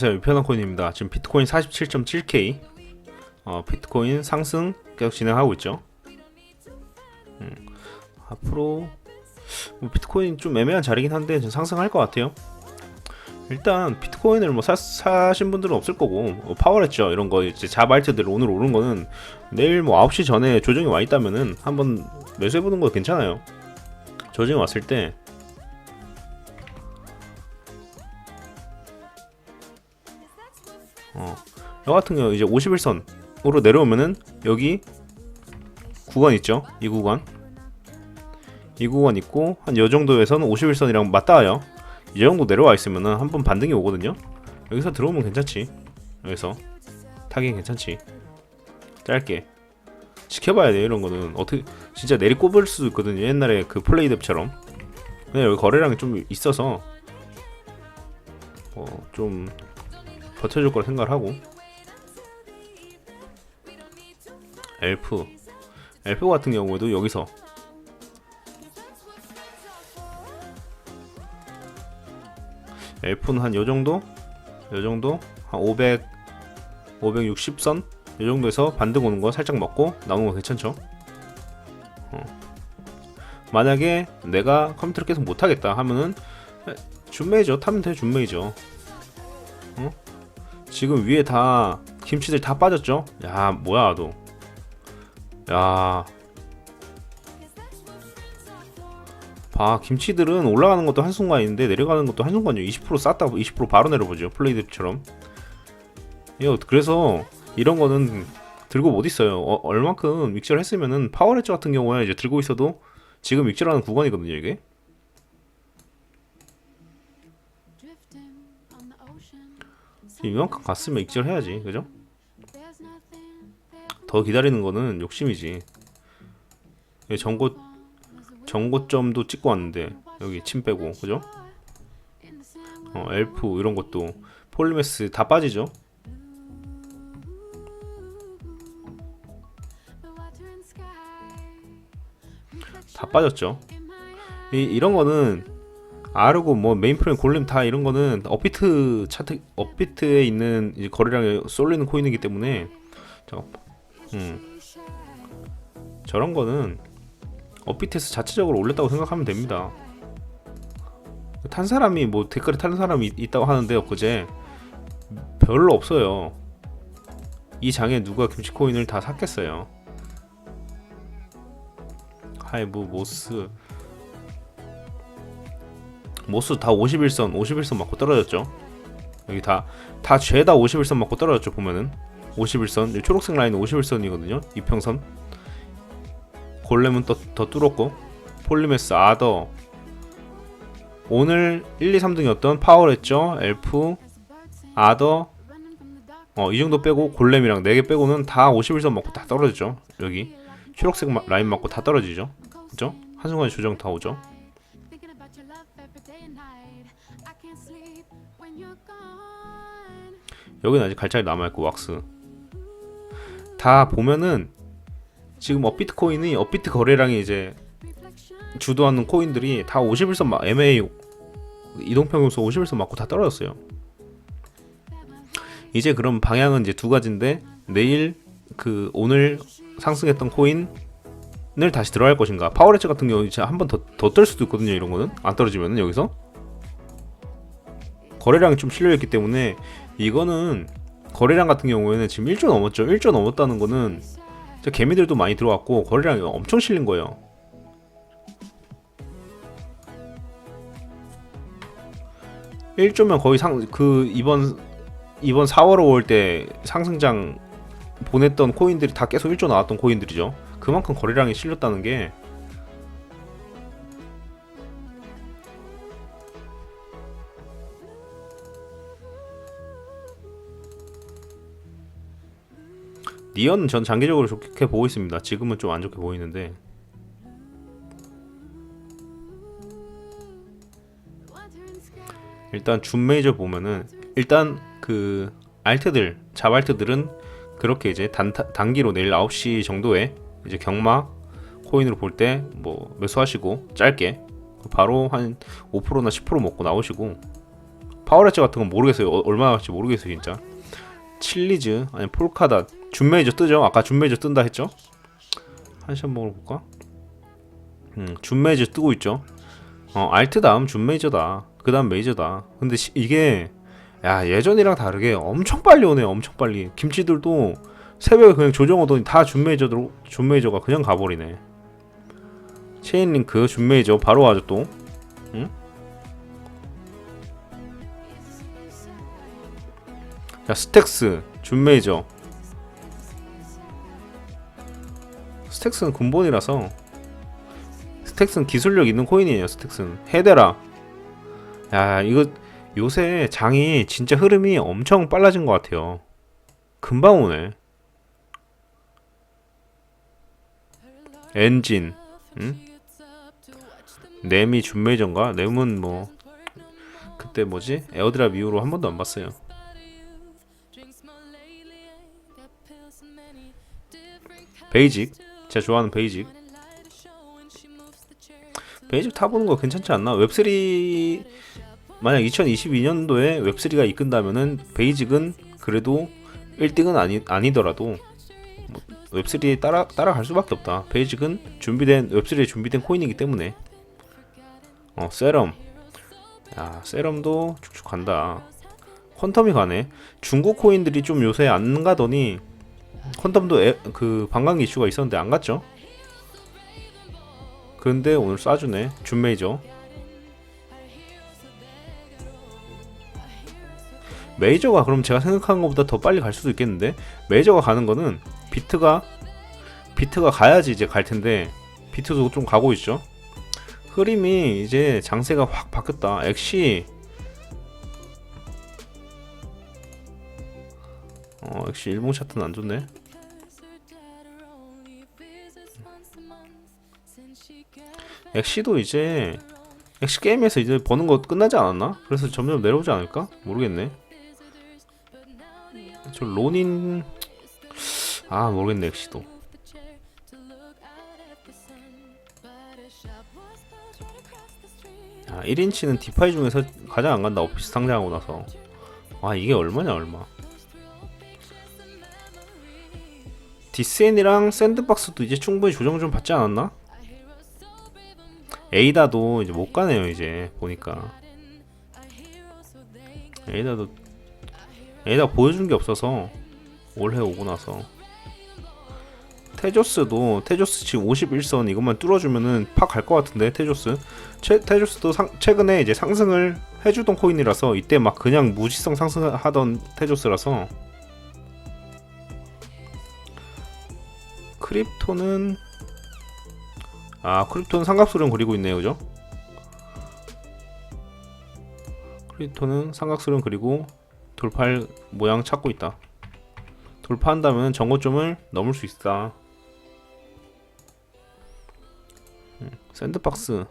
자, 유편한 코인입니다. 지금 비트코인 47.7K 어, 비트코인 상승 계속 진행하고 있죠. 음, 앞으로 뭐 비트코인 좀 애매한 자리긴 한데 좀 상승할 것 같아요. 일단 비트코인을 뭐 사, 사신 분들은 없을 거고 뭐 파워랬죠 이런 거 이제 자발트들 오늘 오른 거는 내일 뭐 9시 전에 조정이 와 있다면은 한번 매수해 보는 거 괜찮아요. 조정이 왔을 때 어, 여 같은 경우 이제 51선으로 내려오면은 여기 구간 있죠? 이 구간. 이 구간 있고 한 요 정도에서는 51선이랑 맞닿아요. 이 정도 내려와 있으면은 한 번 반등이 오거든요. 여기서 들어오면 괜찮지. 여기서 타기 괜찮지. 짧게 지켜봐야 돼 이런 거는 어떻게 진짜 내리 꼽을 수도 있거든요. 옛날에 그 플레이 뎁처럼. 근데 여기 거래량이 좀 있어서 어, 좀 버텨줄 거라 생각을 하고. 엘프. 엘프 같은 경우에도 여기서 엘프는 한 요정도? 요정도? 한 500, 560선? 요 정도에서 반등 오는 거 살짝 먹고 나오는 거 괜찮죠? 어. 만약에 내가 컴퓨터를 계속 못하겠다 하면은 준메이저 타면 돼 준메이저. 어? 지금 위에 다 김치들 다 빠졌죠? 야 뭐야 너. 야. 봐 김치들은 올라가는 것도 한순간인데 내려가는 것도 한순간이요. 20% 쌌다고 20% 바로 내려보죠. 플레이들처럼. 예, 그래서 이런 거는 들고 못 있어요. 어, 얼만큼 믹서를 했으면은 파워레츠 같은 경우에 이제 들고 있어도 지금 믹서라는 구간이거든요 이게. 이만큼 갔으면 익절 해야지 그죠? 더 기다리는 거는 욕심이지 여기 정고 정고점도 찍고 왔는데 여기 침 빼고 그죠? 어 엘프 이런 것도 폴리메스 다 빠지죠? 다 빠졌죠? 이, 이런 거는 아르고 뭐 메인프레임 골렘 다 이런 거는 업비트 차트 업비트에 있는 거래량에 쏠리는 코인이기 때문에 저, 음, 저런 거는 업비트에서 자체적으로 올렸다고 생각하면 됩니다. 탄 사람이 뭐 댓글에 탄 사람이 있다고 하는데 엊그제 별로 없어요. 이 장에 누가 김치 코인을 다 샀겠어요. 하이브 모스 모스 다 51선 51선 맞고 떨어졌죠? 여기 다 다 죄다 51선 맞고 떨어졌죠 보면은. 51선 초록색 라인은 51선이거든요 이평선. 골렘은 더, 더 뚫었고. 폴리메스 아더. 오늘 1, 2, 3등이었던 파워랬죠? 엘프 아더. 어 이 정도 빼고 골렘이랑 4개 빼고는 다 51선 맞고 다 떨어지죠 여기. 초록색 마, 라인 맞고 다 떨어지죠? 그죠 한순간에 조정 다 오죠 여기는 아직 갈차리 남아있고 왁스. 다 보면은 지금 업비트 코인이 업비트 거래량이 이제 주도하는 코인들이 다 51선 막 MA 이동평균소 51선 맞고 다 떨어졌어요. 이제 그럼 방향은 이제 두 가지인데 내일 그 오늘 상승했던 코인을 다시 들어갈 것인가? 파워레츠 같은 경우 이제 한 번 더 더 뜰 수도 있거든요 이런 거는. 안 떨어지면은 여기서. 거래량이 좀 실려 있기 때문에 이거는 거래량 같은 경우에는 지금 1조 넘었죠. 1조 넘었다는 거는 개미들도 많이 들어왔고 거래량이 엄청 실린 거예요. (1조면) 거의 상 그 이번 이번 4월 5월 때 상승장 보냈던 코인들이 다 계속 1조 나왔던 코인들이죠 그만큼 거래량이 실렸다는 게 니언은 전 장기적으로 좋게 보고 있습니다. 지금은 좀 안 좋게 보이는데 일단 준 메이저 보면은 일단 그 알트들 자발트들은 그렇게 이제 단, 단기로 내일 9시 정도에 이제 경마 코인으로 볼 때 뭐 매수하시고 짧게 바로 한 5%나 10% 먹고 나오시고 파워레츠 같은 건 모르겠어요. 어, 얼마나 갈지 모르겠어요, 진짜. 칠리즈 아니 폴카닷 준 메이저 뜨죠? 아까 준 메이저 뜬다 했죠? 한시간 먹어볼까? 음, 준 메이저 뜨고 있죠? 어, 알트 다음 준 메이저다. 그 다음 메이저다. 근데 시, 이게 야 예전이랑 다르게 엄청 빨리 오네요. 엄청 빨리. 김치들도 새벽에 그냥 조정 오더니 다 준 메이저로 준 메이저가 그냥 가버리네. 체인 링크 준 메이저 바로 와죠 또. 응? 자 스택스 준 메이저. 스택스는 근본이라서 스택스는 기술력 있는 코인이에요. 스택스는 헤데라. 야 이거 요새 장이 진짜 흐름이 엄청 빨라진 것 같아요. 금방 오네. 엔진, 응? 램이 준메이전가? 램은 뭐 그때 뭐지? 에어드랍 이후로 한 번도 안 봤어요. 베이직, 제가 좋아하는 베이직. 베이직 타보는 거 괜찮지 않나? 웹3 만약 2022년도에 웹3가 이끈다면은 베이직은 그래도 1등은 아니 아니더라도 뭐 웹3에 따라 따라갈 수밖에 없다. 베이직은 준비된 웹3에 준비된 코인이기 때문에 어 세럼 야 세럼도 쭉쭉 간다. 퀀텀이 가네. 중국 코인들이 좀 요새 안 가더니 에, 그 반감기 이슈가 있었는데 안 갔죠. 그런데 오늘 쏴주네 준 메이저. 메이저가 그럼 제가 생각한 것보다 더 빨리 갈 수도 있겠는데 메이저가 가는 거는 비트가 비트가 가야지 이제 갈 텐데 비트도 좀 가고 있죠. 흐름이 이제 장세가 확 바뀌었다. 엑시 어 엑시 일본 차트는 안 좋네. 엑시도 이제 엑시 게임에서 이제 버는 거 끝나지 않았나? 그래서 점점 내려오지 않을까? 모르겠네. 저 로닌 아 모르겠네 엑시도 아 1인치는 디파이 중에서 가장 안 간다 오피스 상장하고 나서 아 이게 얼마냐 얼마 디스엔이랑 샌드박스도 이제 충분히 조정 좀 받지 않았나? 에이다도 이제 못 가네요 이제 보니까. 에이다도 에이다 보여준 게 없어서 올해 오고 나서. 테조스도 테조스 지금 51선 이것만 뚫어주면은 팍 갈 것 같은데 테조스. 최, 테조스도 상, 최근에 이제 상승을 해주던 코인이라서 이때 막 그냥 무지성 상승하던 테조스라서 크립토는 아 크립토는 삼각수령 그리고 있네요 그죠? 크립토는 삼각수령 그리고 돌파할 모양 찾고 있다. 돌파한다면 정고점을 넘을 수 있다. 음, 샌드박스.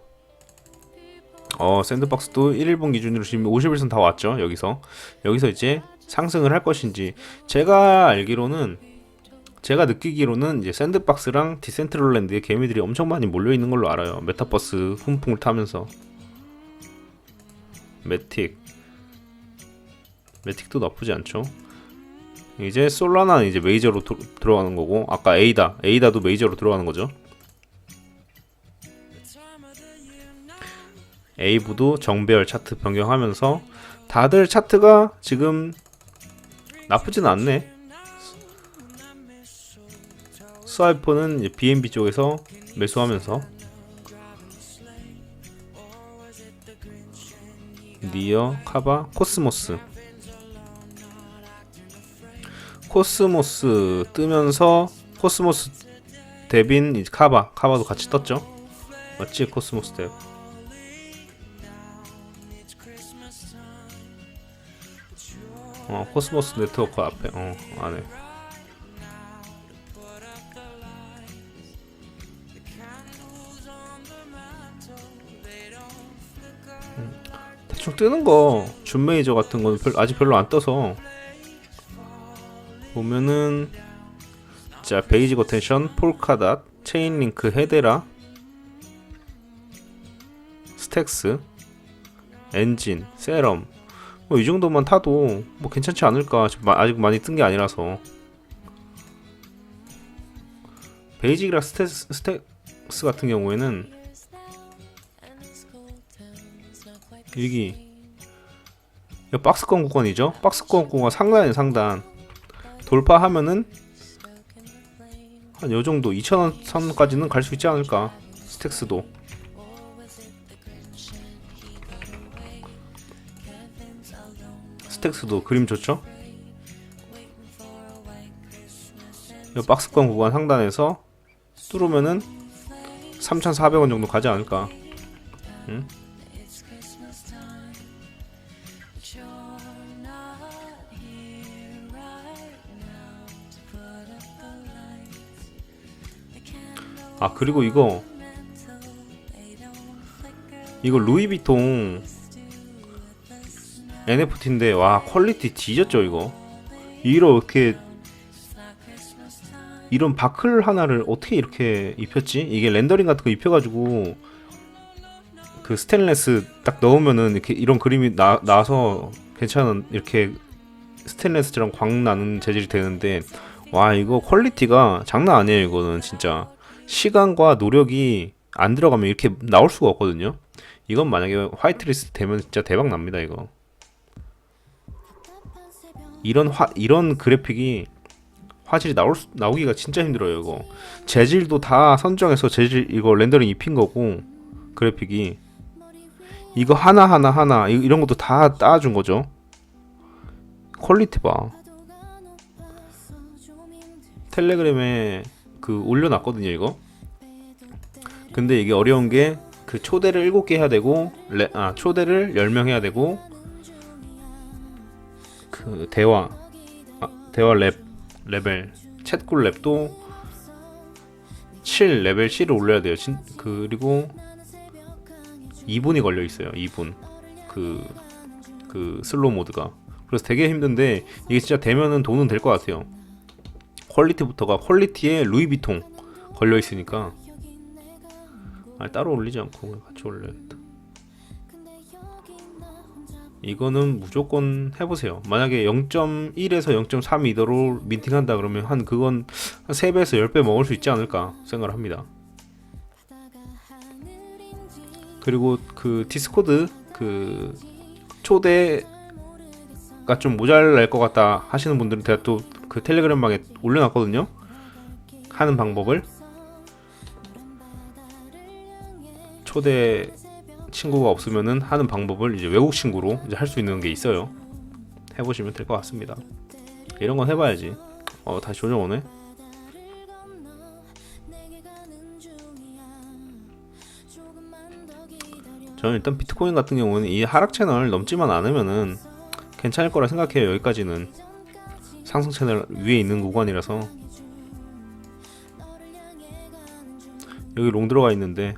어, 샌드박스도 1일분 기준으로 지금 51선 다 왔죠. 여기서. 여기서 이제 상승을 할 것인지. 제가 알기로는 제가 느끼기로는 이제 샌드박스랑 디센트럴랜드에 개미들이 엄청 많이 몰려 있는 걸로 알아요. 메타버스 훈풍을 타면서. 메틱 메틱도 나쁘지 않죠. 이제 솔라나는 이제 메이저로 도, 들어가는 거고 아까 에이다 에이다도 메이저로 들어가는 거죠. 에이브도 정배열 차트 변경하면서 다들 차트가 지금 나쁘진 않네. 이제 BNB 쪽에서 매수하면서 니어, 카바, 코스모스. 코스모스 뜨면서 코스모스 데빈 카바 카바도 같이 떴죠? 맞지? 코스모스 데 어, 코스모스 네트워크 앞에 어 안에 뜨는 거. 준메이저 같은 건 별, 아직 별로 안 떠서. 보면은 자 베이직 어텐션, 폴카닷, 체인링크, 헤데라, 스택스, 엔진, 세럼. 뭐 이 정도만 타도 뭐 괜찮지 않을까 아직 많이 뜬 게 아니라서. 베이직이랑 스테스, 스택스 같은 경우에는 여기 이 박스권 구간이죠? 박스권 구간 상단에 상단. 돌파하면은 한 요 정도 2,000원 선까지는 갈 수 있지 않을까? 스택스도. 스택스도 그림 좋죠? 이 박스권 구간 상단에서 뚫으면은 3,400원 정도 가지 않을까? 응? 아 그리고 이거. 이거 루이비통 NFT인데 와 퀄리티 뒤졌죠 이거. 이렇게 이런 바클 하나를 어떻게 이렇게 입혔지? 이게 렌더링 같은 거 입혀가지고 그 스테인레스 딱 넣으면은 이렇게 이런 그림이 나, 나서 괜찮은 이렇게 스테인레스처럼 광 나는 재질이 되는데 와 이거 퀄리티가 장난 아니에요 이거는 진짜 시간과 노력이 안 들어가면 이렇게 나올 수가 없거든요. 이건 만약에 화이트리스트 되면 진짜 대박 납니다 이거. 이런 화 이런 그래픽이 화질이 나올 수, 나오기가 진짜 힘들어요 이거. 재질도 다 선정해서 재질 이거 렌더링 입힌 거고 그래픽이. 이거 하나 하나 하나 이- 이런 것도 다 따준 거죠. 퀄리티 봐. 텔레그램에 그 올려놨거든요 이거. 근데 이게 어려운 게 그 초대를 7개 해야 되고 레, 아 초대를 10명 해야 되고 그 대화 아, 대화 랩 레벨 챗꿀 랩도 7 레벨 7을 올려야 돼요. 진, 그리고 2분이 걸려 있어요 2분. 그, 그 슬로우 모드가. 그래서 되게 힘든데 이게 진짜 되면은 돈은 될 것 같아요 퀄리티부터가 퀄리티에 루이비통 걸려 있으니까 아 따로 올리지 않고 같이 올려야겠다. 이거는 무조건 해보세요. 만약에 0.1에서 0.3 이더로 민팅한다 그러면 한 그건 한 3배에서 10배 먹을 수 있지 않을까 생각을 합니다. 그리고 그 디스코드 그 초대가 좀 모자랄 것 같다 하시는 분들은 제가 또 그 텔레그램 방에 올려놨거든요 하는 방법을 초대 친구가 없으면은 하는 방법을 이제 외국 친구로 이제 할 수 있는 게 있어요. 해보시면 될 것 같습니다. 이런 건 해봐야지. 어 다시 조정 오네. 저는 일단 비트코인 같은 경우는 이 하락 채널 넘지만 않으면은 괜찮을 거라 생각해요. 여기까지는 상승 채널 위에 있는 구간이라서 여기 롱 들어가 있는데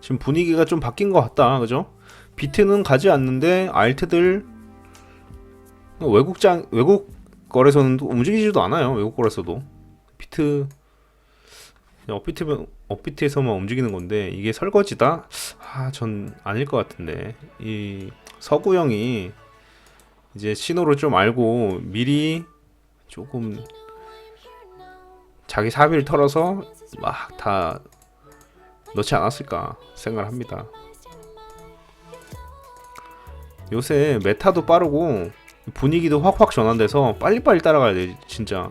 지금 분위기가 좀 바뀐 것 같다, 그죠? 비트는 가지 않는데 알트들 외국장 외국 거래소는 또 움직이지도 않아요. 외국 거래소도 비트 업비트 업비트에서만 움직이는 건데 이게 설거지다? 아, 전 아닐 것 같은데 이 서구 형이 이제 신호를 좀 알고 미리 조금 자기 사비를 털어서 막 다 넣지 않았을까 생각을 합니다. 요새 메타도 빠르고 분위기도 확확 전환돼서 빨리빨리 따라가야 돼 진짜